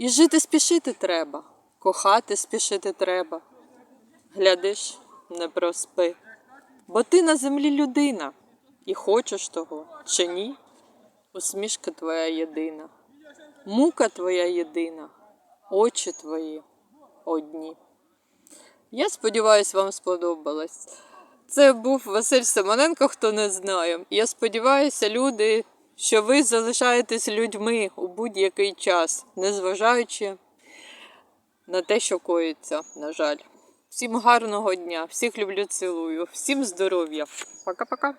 І жити спішити треба, кохати спішити треба. Глядиш, не проспи, бо ти на землі людина, і хочеш того чи ні, усмішка твоя єдина, мука твоя єдина, очі твої одні. Я сподіваюся, вам сподобалось. Це був Василь Семененко, хто не знає. Я сподіваюся, люди, що ви залишаєтесь людьми у будь-який час, незважаючи на те, що коїться, на жаль. Всім гарного дня, всіх люблю, цілую, всім здоров'я. Пока-пока.